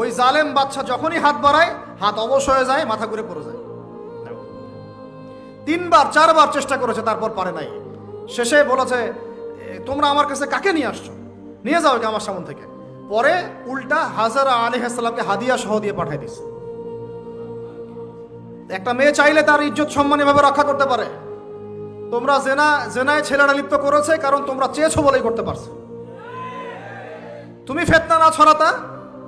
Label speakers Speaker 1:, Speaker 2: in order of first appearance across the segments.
Speaker 1: ওই জালেম বাচ্চা যখনই হাত বাড়ায়, হাত অবশ হয়ে যায়, মাথা ঘুরে পড়ে যায়। তিনবার, চারবার চেষ্টা করেছে, তারপর পারে নাই। শেষে বলেছে তোমরা আমার কাছে কাকে নিয়ে আসছো? নিয়ে যাও একে আমার সামন থেকে। পরে উল্টা হাজারা আলী হাসলামকে হাদিয়া সহ দিয়ে পাঠাই দিছে। একটা মেয়ে চাইলে তার ইজ্জত সম্মান এভাবে রক্ষা করতে পারে। তোমরা জেনা, জেনায় ছেলেরা লিপ্ত করেছে, কারণ তোমরা চেয়েছো বলেই করতে পারছ। তুমি ফেতনা না ছড়াতা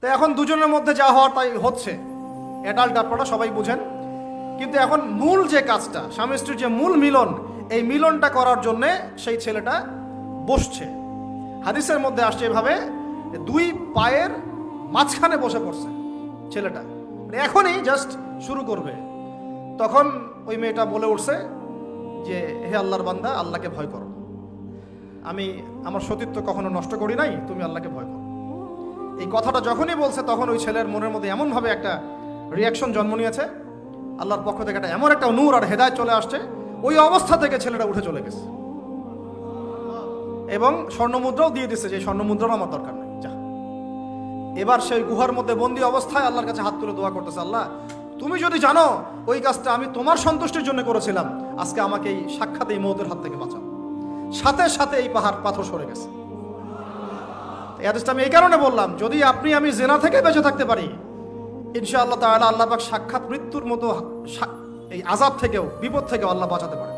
Speaker 1: তো এখন দুজনের মধ্যে যা হওয়ার তাই হচ্ছে। অ্যাডাল্ট আপনারা সবাই বুঝেন। কিন্তু এখন মূল যে কাজটা, স্বামী স্ত্রীর যে মূল মিলন, এই মিলনটা করার জন্যে সেই ছেলেটা বসছে। হাদিসের মধ্যে আসছে এভাবে দুই পায়ের মাঝখানে বসে পড়ছে ছেলেটা। মানে এখনই জাস্ট শুরু করবে। তখন ওই মেয়েটা বলে উঠছে যে, হে আল্লাহর বান্দা, আল্লাহকে ভয় করো। আমি, আমার সতীত্ব কখনো নষ্ট করি নাই, তুমি আল্লাহকে ভয় করো। এই কথাটা যখনই বলছে, তখন ওই ছেলের মনের মধ্যে এমনভাবে একটা রিয়াকশন জন্ম নিয়েছে। আল্লাহর পক্ষ থেকে একটা এমন একটা নূর আর হেদায় চলে আসছে, ওই অবস্থা থেকে ছেলেটা উঠে চলে গেছে। এবং স্বর্ণমুদ্রাও দিয়ে দিচ্ছে যে স্বর্ণমুদ্রাও আমার দরকার নেই, যা। এবার সেই গুহার মধ্যে বন্দি অবস্থায় আল্লাহর কাছে হাত তুলে দোয়া করতেছে, আল্লাহ, তুমি যদি জানো ওই কাজটা আমি তোমার সন্তুষ্টির জন্য করেছিলাম, আজকে আমাকে এই সাক্ষাৎ এই মৌতের হাত থেকে বাঁচাও। সাথে সাথে এই পাহাড় পাথর সরে গেছে। এই হাদিসটা আমি এই কারণে বললাম, যদি আপনি আমি জেনা থেকে বেঁচে থাকতে পারি, ইনশাআল্লাহ তাহলে আল্লাহ পাক সাক্ষাৎ মৃত্যুর মতো এই আজাব থেকেও, বিপদ থেকেও আল্লাহ বাঁচাতে পারে